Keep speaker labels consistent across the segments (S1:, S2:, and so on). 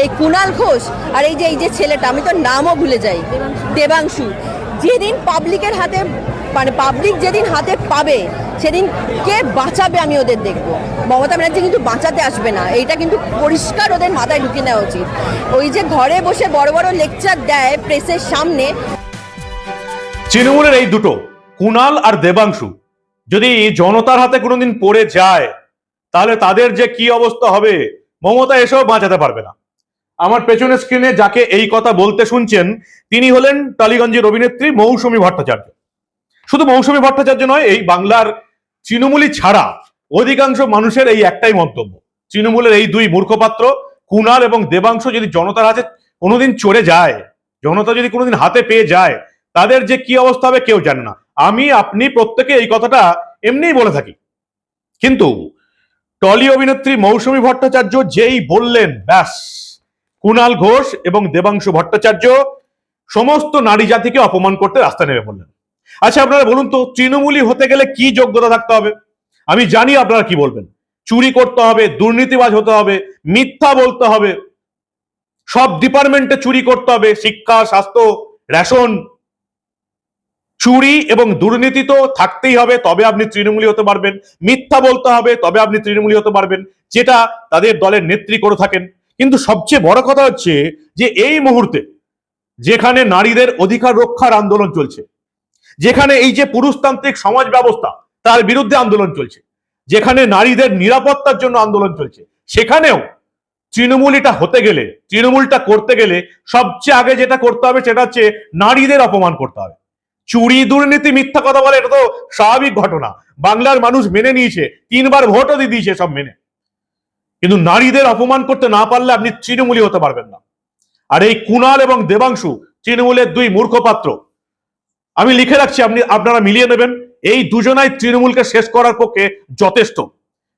S1: এই কুণাল ঘোষ আর এই যে এই যে ছেলেটা, আমি তো নামও ভুলে যাই, দেবাংশু। যেদিন পাবলিকের হাতে মানে পাবলিক যেদিন হাতে পাবে, সেদিন কে বাঁচাবে আমি ওদের দেখব। মমতা ব্যানার্জি কিন্তু বাঁচাতে আসবে না, এইটা কিন্তু পরিষ্কার ওদের মাথায় ঢুকে নেওয়া উচিত। ওই যে ঘরে বসে বড় বড় লেকচার দেয় প্রেসের সামনে।
S2: তৃণমূলের এই দুটো কুণাল আর দেবাংশু, যদি জনতার হাতে কোনোদিন পড়ে যায়, তাহলে তাদের যে কি অবস্থা হবে, মমতা এসেও বাঁচাতে পারবে না। আমার পেছনের স্ক্রিনে যাকে এই কথা বলতে শুনছেন, তিনি হলেন টালিগঞ্জের অভিনেত্রী মৌসুমী ভট্টাচার্য। শুধু মৌসুমী ভট্টাচার্য নয়, এই বাংলার তৃণমূলী ছাড়া অধিকাংশ মানুষের এই একটাই মন্তব্য। তৃণমূলের এই দুই মূর্খপাত্র, কুনাল এবং দেবাংশ যদি জনতার হাতে কোনোদিন চড়ে যায়, জনতা যদি কোনোদিন হাতে পেয়ে যায়, তাদের যে কি অবস্থা হবে কেউ জানে না। আমি, আপনি প্রত্যেকে এই কথাটা এমনিই বলে থাকি। কিন্তু টলি অভিনেত্রী মৌসুমী ভট্টাচার্য যেই বললেন, ব্যাস। কুণাল ঘোষ এবং দেবাংশু ভট্টাচার্য সমস্ত নারী জাতিকে অপমান করতে রাস্তা নেমে পড়লেন আচ্ছা আপনারা বলুন তো তৃণমূলী হতে গেলে কি যোগ্যতা থাকতে হবে? আমি জানি আপনারা কি বলবেন। চুরি করতে হবে, দুর্নীতিবাজ হতে হবে, মিথ্যা বলতে হবে, সব ডিপার্টমেন্টে চুরি করতে হবে, শিক্ষা, স্বাস্থ্য, রেশন। চুরি এবং দুর্নীতি তো থাকতেই হবে, তবে আপনি তৃণমূলী হতে পারবেন। মিথ্যা বলতে হবে, তবে আপনি তৃণমূলী হতে পারবেন, যেটা তাদের দলের নেত্রী করে থাকেন। কিন্তু সবচেয়ে বড় কথা হচ্ছে যে এই মুহূর্তে যেখানে নারীদের অধিকার রক্ষার আন্দোলন চলছে, যেখানে এই যে পুরুষতান্ত্রিক সমাজ ব্যবস্থা, তার বিরুদ্ধে আন্দোলন চলছে, যেখানে নারীদের নিরাপত্তার জন্য আন্দোলন চলছে, সেখানেও তৃণমূল এটা হতে গেলে, তৃণমূলটা করতে গেলে সবচেয়ে আগে যেটা করতে হবে সেটা হচ্ছে নারীদের অপমান করতে হবে। চুরি, দুর্নীতি, মিথ্যা কথা বলে এটা তো স্বাভাবিক ঘটনা। বাংলার মানুষ মেনে নিয়েছে, তিনবার ভোটও দিয়ে দিয়েছে সব মেনে। কিন্তু নারীদের অপমান করতে না পারলে আপনি তৃণমূলী হতে পারবেন না। আর এই কুণাল এবং দেবাংশু তৃণমূলের দুই মূর্খপাত্র। আমি লিখে রাখছি, আপনি, আপনারা মিলিয়ে নেবেন। এই দুজনাই তৃণমূলকে শেষ করার পক্ষে যথেষ্ট।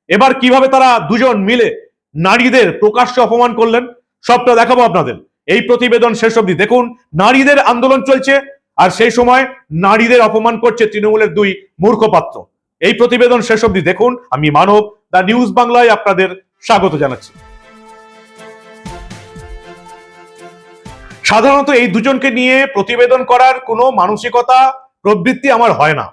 S2: এবার কীভাবে তারা দুজন মিলে নারীদের প্রকাশ্যে অপমান করলেন, সবটা দেখাবো আপনাদের। এই প্রতিবেদন শেষ অবধি দেখুন, নারীদের আন্দোলন চলছে, আর সেই সময় নারীদের অপমান করছে তৃণমূলের দুই মূর্খপাত্র। এই প্রতিবেদন শেষ অবধি দেখুন, আমি মানব দা নিউজ বাংলায় আপনাদের স্বাগত জানাচ্ছি। সাধারণত এই দুজনকে নিয়ে প্রতিবেদন করার কোনো মানসিকতা, প্রবৃত্তি আমার হয় না।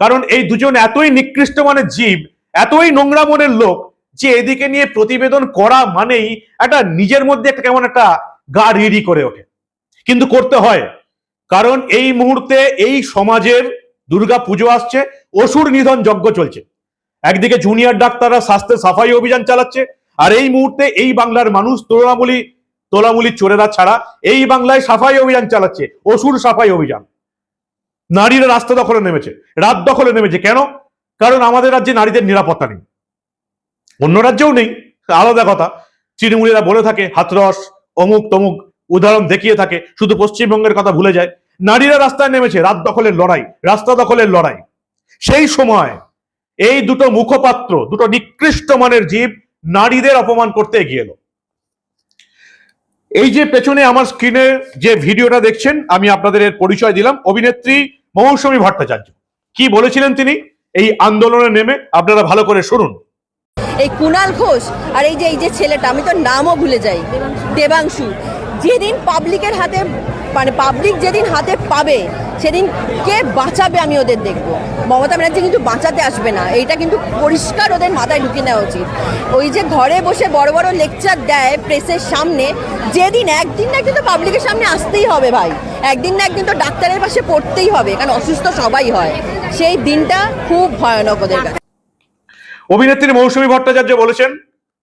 S2: কারণ এই দুজন এতই নিকৃষ্ট মানের জীব, এতই নোংরা মনের লোক, যে এদিকে নিয়ে প্রতিবেদন করা মানেই একটা নিজের মধ্যে একটা কেমন একটা গা রিড়ি করে ওঠে। কিন্তু করতে হয়, কারণ এই মুহূর্তে এই সমাজের দুর্গা পুজো আসছে, অসুর নিধন যজ্ঞ চলছে। একদিকে জুনিয়র ডাক্তাররা স্বাস্থ্যের সাফাই অভিযান চালাচ্ছে, আর এই মুহূর্তে এই বাংলার মানুষ তোলামুলি তোলামুলি চোরেরা ছাড়া এই বাংলায় সাফাই অভিযান চালাচ্ছে, অসুর সাফাই অভিযান। নারীরা রাস্তা দখলে নেমেছে, রাত দখলে নেমেছে। কেন? কারণ আমাদের রাজ্যে নারীদের নিরাপত্তা নেই। অন্য রাজ্যেও নেই। আলাদা কথা। তৃণমূলীরা বলে থাকে, হাতরস, অমুক তমুক উদাহরণ দেখিয়ে থাকে, শুধু পশ্চিমবঙ্গের কথা ভুলে যায়। নারীরা রাস্তায় নেমেছে, রাত দখলের লড়াই, রাস্তা দখলের লড়াই। সেই সময় এই দুটো মুখপাত্র, দুটো নিকৃষ্ট মানের জীব নারীদের অপমান করতে এগিয়ে এলো। এই যে পেছনে আমার স্ক্রিনে যে ভিডিওটা দেখছেন, আমি আপনাদের এর পরিচয় দিলাম। অভিনেত্রী মৌসুমী ভট্টাচার্য। কি বলেছিলেন তিনি? এই আন্দোলনে নেমে আপনারা ভালো করে শুনুন।
S1: এই কুণাল ঘোষ আর এই যে এই যে ছেলেটা, আমি তো নামও ভুলে যাই। দেবাংশু। যেদিন পাবলিকের হাতে মানে পাবলিক যেদিন হাতে পাবে, সেদিন কে বাঁচাবে আমি ওদের দেখব। মমতা ব্যানার্জি কিন্তু বাঁচাতে আসবে না, এইটা কিন্তু পরিষ্কার ওদের মাথায় ঢুকে নেওয়া উচিত। ওই যে ঘরে বসে বড় বড় লেকচার দেয় প্রেসের সামনে, যেদিন, একদিন না একদিন তো পাবলিকের সামনে আসতেই হবে ভাই। একদিন না একদিন তো ডাক্তারের পাশে পড়তেই হবে, কারণ অসুস্থ সবাই হয়। সেই দিনটা খুব ভয়ানক ওদের কাছে।
S2: অভিনেত্রী মৌসুমী ভট্টাচার্য বলেছেন,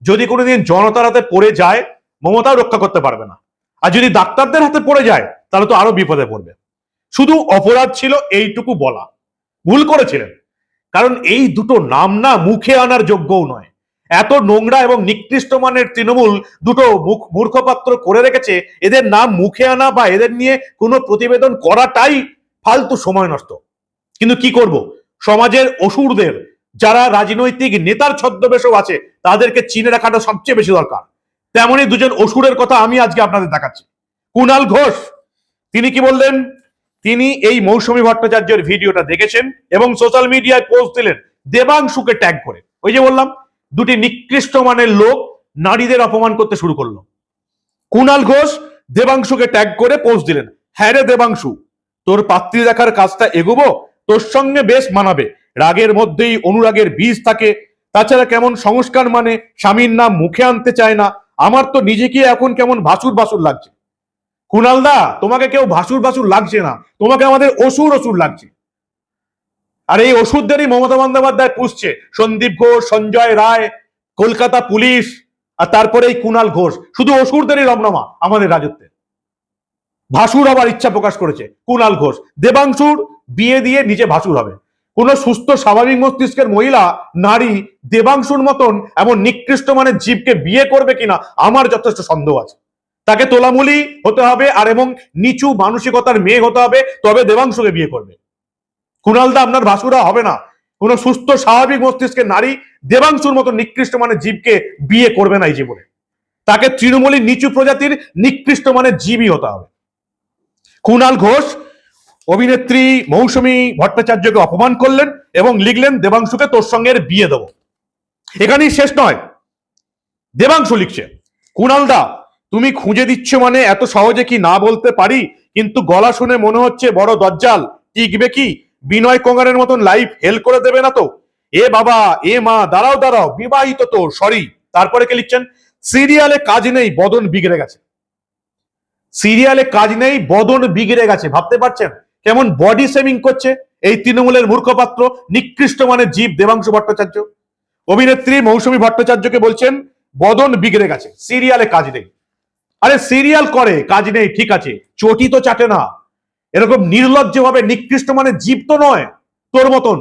S2: যদি কোনোদিন জনতার হাতে পড়ে যায়, মমতাও রক্ষা করতে পারবে না। আর যদি ডাক্তারদের হাতে পড়ে যায় তাহলে তো আরও বিপদে পড়বে। শুধু অপরাধ ছিল এইটুকু বলা। ভুল করেছিলেন। কারণ এই দুটো নাম না মুখে আনার যোগ্যও নয়। এত নোংরা এবং নিকৃষ্ট মানের তৃণমূল দুটো মুখ মূর্খপাত্র করে রেখেছে, এদের নাম মুখে আনা বা এদের নিয়ে কোনো প্রতিবেদন করাটাই ফালতু সময় নষ্ট। কিন্তু কি করব? সমাজের অসুরদের, যারা রাজনৈতিক নেতার ছদ্মবেশও আছে, তাদেরকে চিনে রাখাটা সবচেয়ে বেশি দরকার। তেমনই দুজন অসুরের কথা আমি আজকে আপনাদের দেখাচ্ছি। কুণাল ঘোষ তিনি কি বললেন? তিনি এই মৌসুমী ভট্টাচার্যের ভিডিওটা দেখেছেন এবং সোশ্যাল মিডিয়ায় পোস্ট দিলেন, দেবাংশুকে ট্যাগ করে। ওই যে বললাম, দুটি নিকৃষ্ট মানের লোক নারীদের অপমান করতে শুরু করল। কুণাল ঘোষ দেবাংশুকে ট্যাগ করে পোস্ট দিলেন হ্যাঁ রে দেবাংশু, তোর পাত্রী দেখার কাজটা এগোবো, তোর সঙ্গে বেশ মানাবে। রাগের মধ্যেই অনুরাগের বীজ থাকে, তাছাড়া কেমন সংস্কার মানে স্বামীর নাম মুখে আনতে চায় না। আমার তো নিজেকে এখন কেমন ভাসুর ভাসুর লাগছে। কুণালদা, তোমাকে কেউ ভাসুর ভাসুর লাগছে না। তোমাকে আমাদের অসুর অসুর লাগছে। আর এই ওষুধদেরই মমতা বন্দ্যোপাধ্যায় পুষছে। সন্দীপ ঘোষ, সঞ্জয় রায়, কলকাতা পুলিশ, আর তারপরে এই কুণাল ঘোষ। শুধু অসুরদেরই রমনামা আমাদের রাজত্বে। ভাসুর হবার ইচ্ছা প্রকাশ করেছে, কুণাল ঘোষ। দেবাংশুর বিয়ে দিয়ে নিজে ভাসুর হবে। কোন সুস্থ, স্বাভাবিক মস্তিষ্কের মহিলা, নারী, দেবাংশুর মতন এমন নিকৃষ্ট মানের জীবকে বিয়ে করবে কিনা, আমার যথেষ্ট সন্দেহ আছে। তাকে তোলামুলি হতে হবে আর এবং নিচু মানসিকতার মেয়ে হতে হবে, তবে দেবাংশুকে বিয়ে করবে। কুণালদা আপনার ভাসুরা হবে না। কোন সুস্থ, স্বাভাবিক মস্তিষ্কের নারী দেবাংশুর মতো নিকৃষ্ট মানের জীবকে বিয়ে করবে না এই জীবনে। তাকে তৃণমূলী নিচু প্রজাতির নিকৃষ্ট মানে জীবই হতে হবে। কুণাল ঘোষ, অভিনেত্রী মৌসুমী ভট্টাচার্যকে অপমান করলেন এবং লিখলেন, দেবাংশুকে তোর সঙ্গে বিয়ে দেবো। এখানেই শেষ নয়। দেবাংশু লিখছে কুণাল দা তুমি খুঁজে দিচ্ছ মানে এত সহজে কি না বলতে পারি? কিন্তু গলা শুনে মনে হচ্ছে বড় দজ্জাল। টিকবে কি? বিনয় কঙ্গারের মতন লাইফ হেল করে দেবে না তো? এ বাবা, এ মা, দাঁড়াও দাঁড়াও, বিবাহিত তো, সরি। তারপরে কে লিখছেন? সিরিয়ালে কাজ নেই, বদন বিগড়ে গেছে। সিরিয়ালে কাজ নেই, বদন বিগড়ে গেছে, ভাবতে পারছেন? কেমন বডি সেভিং করছে? এই তৃণমূলের মূর্খপাত্র, নিকৃষ্ট মানের জীব দেবাংশু ভট্টাচার্য। অভিনেত্রী মৌসুমী ভট্টাচার্যকে বলছেন, বদন বিগড়ে গেছে, সিরিয়ালে কাজ নেই। আরে সিরিয়াল করে, কাজ নেই, ঠিক আছে। চটি তো চাটে না। এরকম নির্লজ্জ ভাবে নিকৃষ্ট মানে জীব তো নয়, তোর মতন।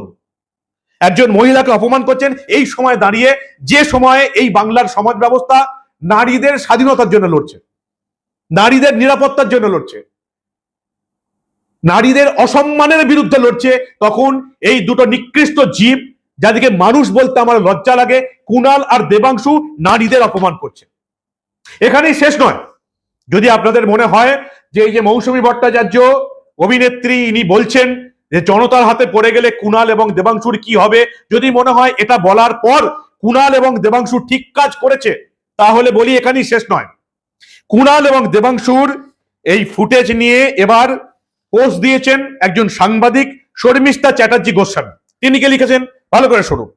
S2: একজন মহিলাকে অপমান করছেন এই সময় দাঁড়িয়ে, যে সময়ে এই বাংলার সমাজ ব্যবস্থা নারীদের স্বাধীনতার জন্য লড়ছে, নারীদের নিরাপত্তার জন্য লড়ছে, নারীদের অসম্মানের বিরুদ্ধে লড়ছে, তখন এই দুটো নিকৃষ্ট জীব, যাদেরকে মানুষ বলতে আমার লজ্জা লাগে কুণাল আর দেবাংশু নারীদের অপমান করছে। এখানেই শেষ নয়। যদি আপনাদের মনে হয় যে এই যে মৌসুমী ভট্টাচার্য অভিনেত্রী ইনি বলছেন যে জনতার হাতে পড়ে গেলে কুণাল এবং দেবাংশুর কি হবে, যদি মনে হয় এটা বলার পর কুণাল এবং দেবাংশু ঠিক কাজ করেছে, তাহলে বলি এখানেই শেষ নয়। কুণাল এবং দেবাংশুর এই ফুটেজ নিয়ে এবার পোস্ট দিয়েছেন একজন সাংবাদিক শর্মিষ্ঠা চ্যাটার্জি গোস্বামী। তিনি কে লিখেছেন? ভালো করে শুনুন।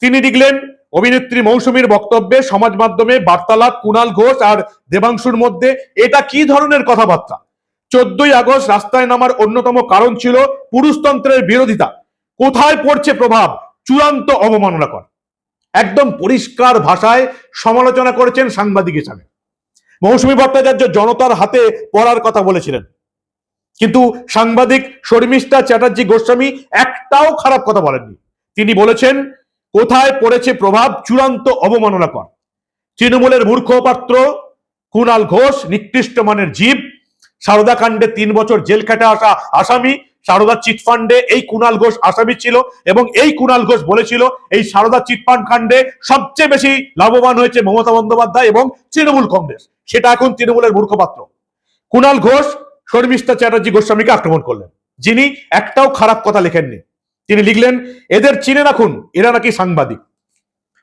S2: তিনি লিখলেন, অভিনেত্রী মৌসুমীর বক্তব্যে, সমাজ মাধ্যমে বার্তালাপ কুণাল ঘোষ আর দেবাংশুর মধ্যে এটা কি ধরনের কথাবার্তা? চোদ্দই আগস্ট রাস্তায় নামার অন্যতম কারণ ছিল পুরুষতন্ত্রের বিরোধিতা। কোথায় পড়ছে প্রভাব? চূড়ান্ত অবমাননাকর। একদম পরিষ্কার ভাষায় সমালোচনা করেছেন সাংবাদিক হিসাবে। মৌসুমী ভট্টাচার্য জনতার হাতে পড়ার কথা বলেছিলেন। কিন্তু সাংবাদিক শর্মিষ্ঠা চ্যাটার্জি গোস্বামী একটাও খারাপ কথা বলেননি। তিনি বলেছেন কোথায় পড়েছে প্রভাব চূড়ান্ত অবমাননাকর? তৃণমূলের মূর্খপাত্র কুণাল ঘোষ, নিকৃষ্ট মানের জীব, সারদা কাণ্ডে তিন বছর জেল খেটে আসা আসামি, সারদা চিটফান্ডে এই কুণাল ঘোষ আসামি ছিল এবং এই কুণাল ঘোষ বলেছিল এই সারদা চিটফান্ড কাণ্ডে সবচেয়ে বেশি লাভবান হয়েছে মমতা বন্দ্যোপাধ্যায় এবং তৃণমূল কংগ্রেস। সেটা এখন তৃণমূলের মূর্খপাত্র। কুণাল ঘোষ, শর্মিষ্ঠা চ্যাটার্জি গোস্বামীকে আক্রমণ করলেন। যিনি একটাও খারাপ কথা লেখেননি। তিনি লিখলেন, এদের চিনে রাখুন, এরা নাকি সাংবাদিক।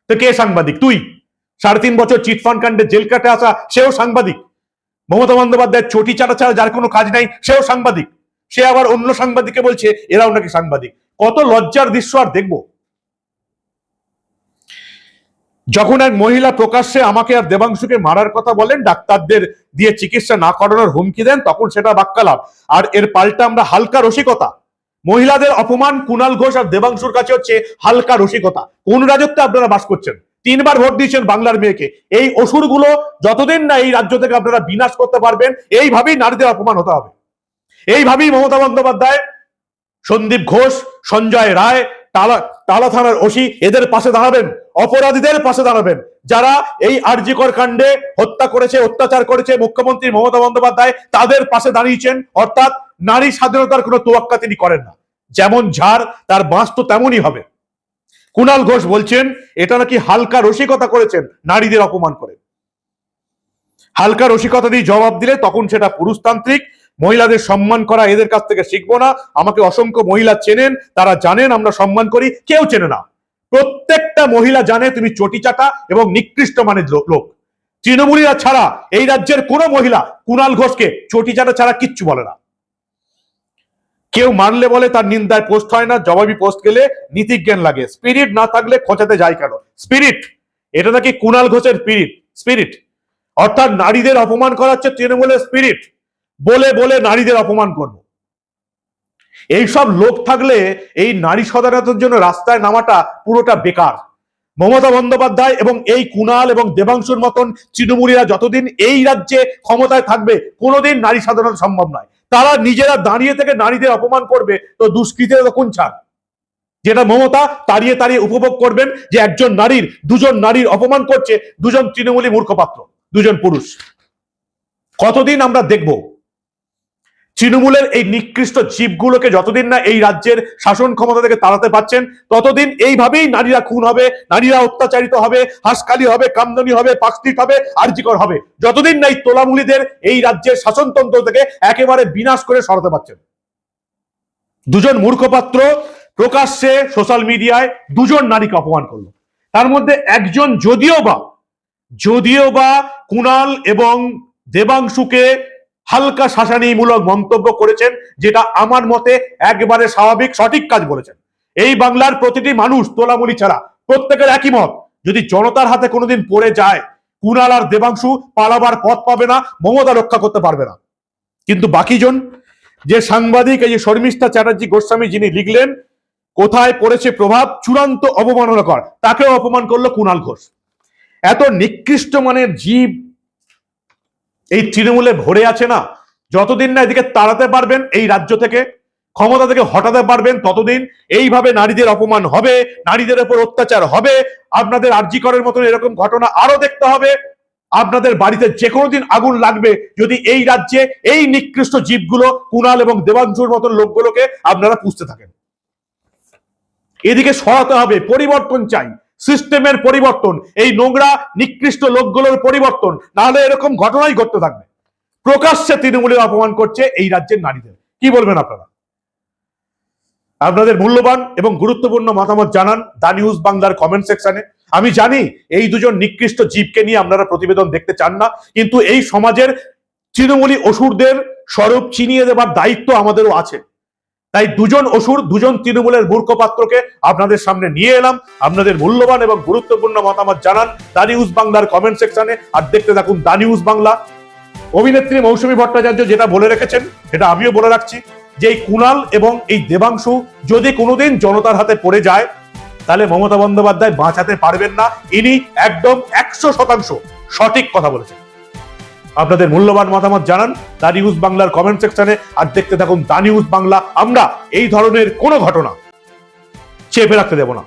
S2: তো কে সাংবাদিক? তুই? সাড়ে তিন বছর চিটফান্ড কাণ্ডে জেল কাটে আসা, সেও সাংবাদিক। মমতা বন্দ্যোপাধ্যায়ের চটি চাটা ছাড়া যার কোনো কাজ নাই, সেও সাংবাদিক। সে আবার অন্য সাংবাদিককে বলছে, এরাও নাকি সাংবাদিক। কত লজ্জার দৃশ্য আর দেখব। যখন এক মহিলা প্রকাশ্যে আমাকে আর দেবাংশুকে মারার কথা বলেন, ডাক্তারদের দিয়ে চিকিৎসা না করানোর হুমকি দেন, তখন সেটা বাক্যালাপ আর এর পাল্টা আমরা হালকা রসিকতা। মহিলাদের অপমান কুণাল ঘোষ আর দেবাংশুর কাছে হচ্ছে হালকা রসিকতা। কোন রাজত্বে আপনারা বাস করছেন? তিনবার ভোট দিয়েছেন বাংলার মেয়েকে। এই অসুরগুলো যতদিন না এই রাজ্য থেকে আপনারা বিনাশ করতে পারবেন, এইভাবেই নারীদের অপমান হতে হবে। এইভাবেই মমতা বন্দ্যোপাধ্যায়, সন্দীপ ঘোষ, সঞ্জয় রায়, তালা তালা থানার ওসি, এদের পাশে দাঁড়াবেন, অপরাধীদের পাশে দাঁড়াবেন। যারা এই আরজিকর কাণ্ডে হত্যা করেছে, অত্যাচার করেছে মুখ্যমন্ত্রী মমতা বন্দ্যোপাধ্যায়, তাদের পাশে দাঁড়িয়েছেন। অর্থাৎ নারী স্বাধীনতার কোনো তোয়াক্কা তিনি করেন না। যেমন ঝাড়, তার বাঁশ তো তেমনই হবে। কুণাল ঘোষ বলছেন, এটা নাকি হালকা রসিকতা করেছেন, নারীদের অপমান করে। হালকা রসিকতা দিয়ে জবাব দিলে তখন সেটা পুরুষতান্ত্রিক, মহিলাদের সম্মান করা এদের কাছ থেকে শিখব না। আমাকে অসংখ্য মহিলা চেনেন, তারা জানেন, আমরা সম্মান করি, কেউ চেনে না। প্রত্যেকটা মহিলা জানে তুমি চটি চাটা এবং নিকৃষ্ট মানের লোক। তৃণমূলীরা ছাড়া এই রাজ্যের কোনো মহিলা কুণাল ঘোষকে চটি চাটা ছাড়া কিচ্ছু বলে না। কেউ মানলে বলে তার নিন্দায় পোস্ট হয় না, জবাবি পোস্ট গেলে নীতিজ্ঞান লাগে। স্পিরিট না থাকলে খোঁচাতে যায় কেন? স্পিরিট এটা নাকি কুণাল ঘোষের স্পিরিট স্পিরিট অর্থাৎ নারীদের অপমান করা হচ্ছে তৃণমূলের স্পিরিট বলে বলে নারীদের অপমান করব। এইসব লোক থাকলে এই নারী সদারতের জন্য রাস্তায় নামাটা পুরোটা বেকার। মমতা বন্দ্যোপাধ্যায় এবং এই কুণাল এবং দেবাংশুর মতন তৃণমূলীরা যতদিন এই রাজ্যে ক্ষমতায় থাকবে, কোনোদিন নারী সাধারণ সম্ভব নয়। তারা নিজেরা দাঁড়িয়ে থেকে নারীদের অপমান করবে, তো দুষ্কৃতীরা কোন ছাড় যেটা মমতা তাড়িয়ে তাড়িয়ে উপভোগ করবেন যে একজন নারীর, দুজন নারীর অপমান করছে, দুজন তৃণমূলী মূর্খপাত্র, দুজন পুরুষ। কতদিন আমরা দেখব? তৃণমূলের এই নিকৃষ্ট জীবগুলোকে যতদিন না এই রাজ্যের শাসন ক্ষমতা থেকে তাড়াতে পারছেন, ততদিন এইভাবেই নারীরা খুন হবে, নারীরা অত্যাচারিত হবে হাসকালি হবে, কামদনি হবে পাকস্টিক হবে, আর্জিকর হবে। যতদিন না এই তোলামুলিদের এই রাজ্যের শাসনতন্ত্র থেকে একেবারে বিনাশ করে সরাতে পারছেন। দুজন মূর্খপাত্র প্রকাশ্যে সোশ্যাল মিডিয়ায় দুজন নারীকে অপমান করল। তার মধ্যে একজন যদিও বা যদিও বা কুণাল এবং দেবাংশুকে হালকা শাসানিমূলক মন্তব্য করেছেন, যেটা আমার মতে একবারে স্বাভাবিক, সঠিক কাজ বলেছেন। এই বাংলার প্রতিটি মানুষ তোলামুলি ছাড়া প্রত্যেকের একই মত, যদি জনতার হাতে কোনোদিন পড়ে যায় কুণাল আর দেবাংশু পালাবার পথ পাবে না, মমতা রক্ষা করতে পারবে না। কিন্তু বাকিজন, যে সাংবাদিক, এই যে শর্মিষ্ঠা চ্যাটার্জি গোস্বামী যিনি লিখলেন, কোথায় পড়েছে প্রভাব, চূড়ান্ত অবমাননাকর, তাকেও অপমান করল কুণাল ঘোষ। এত নিকৃষ্ট মানের জীব এই তৃণমূলে ভরে আছে না। যতদিন না এদিকে তাড়াতে পারবেন এই রাজ্য থেকে, ক্ষমতা থেকে হটাতে পারবেন ততদিন। এইভাবে নারীদের অপমান হবে, নারীদের উপর অত্যাচার হবে। আপনাদের আর্জিকরের মতন এরকম ঘটনা আরও দেখতে হবে। আপনাদের বাড়িতে যে কোনো দিন আগুন লাগবে যদি এই রাজ্যে এই নিকৃষ্ট জীবগুলো কুণাল এবং দেবাংশুর মতন লোকগুলোকে আপনারা পুষতে থাকেন। এদিকে সরাতে হবে, পরিবর্তন চাই। সিস্টেমের পরিবর্তন, এই নোংরা, নিকৃষ্ট লোকগুলোর পরিবর্তন, নাহলে এরকম ঘটনাই ঘটতে থাকবে। প্রকাশ্যে তৃণমূলের অপমান করছে এই রাজ্যের নারীদের। কি বলবেন আপনারা? আপনাদের মূল্যবান এবং গুরুত্বপূর্ণ মতামত জানান দা নিউজ বাংলার কমেন্ট সেকশনে আমি জানি এই দুজন নিকৃষ্ট জীবকে নিয়ে আপনারা প্রতিবেদন দেখতে চান না, কিন্তু এই সমাজের তৃণমূলী অসুরদের স্বরূপ চিনিয়ে দেবার দায়িত্ব আমাদেরও আছে। তাই দুজন অসুর, দুজন তৃণমূলের মূর্খপাত্রকে আপনাদের সামনে নিয়ে এলাম। আপনাদের মূল্যবান এবং গুরুত্বপূর্ণ মতামত জানান দা নিউজ বাংলার কমেন্ট সেকশনে আর দেখতে থাকুন দা নিউজ বাংলা। অভিনেত্রী মৌসুমী ভট্টাচার্য যেটা বলে রেখেছেন, সেটা আমিও বলে রাখছি। যে এই কুণাল এবং এই দেবাংশু যদি কোনোদিন জনতার হাতে পড়ে যায়, তাহলে মমতা বন্দ্যোপাধ্যায় বাঁচাতে পারবেন না। ইনি একদম একশো শতাংশ সঠিক কথা বলেছেন। আপনাদের মূল্যবান মতামত জানান দা নিউজ বাংলার কমেন্ট সেকশনে আর দেখতে থাকুন দা নিউজ বাংলা। আমরা এই ধরনের কোনো ঘটনা চেপে রাখতে দেব না।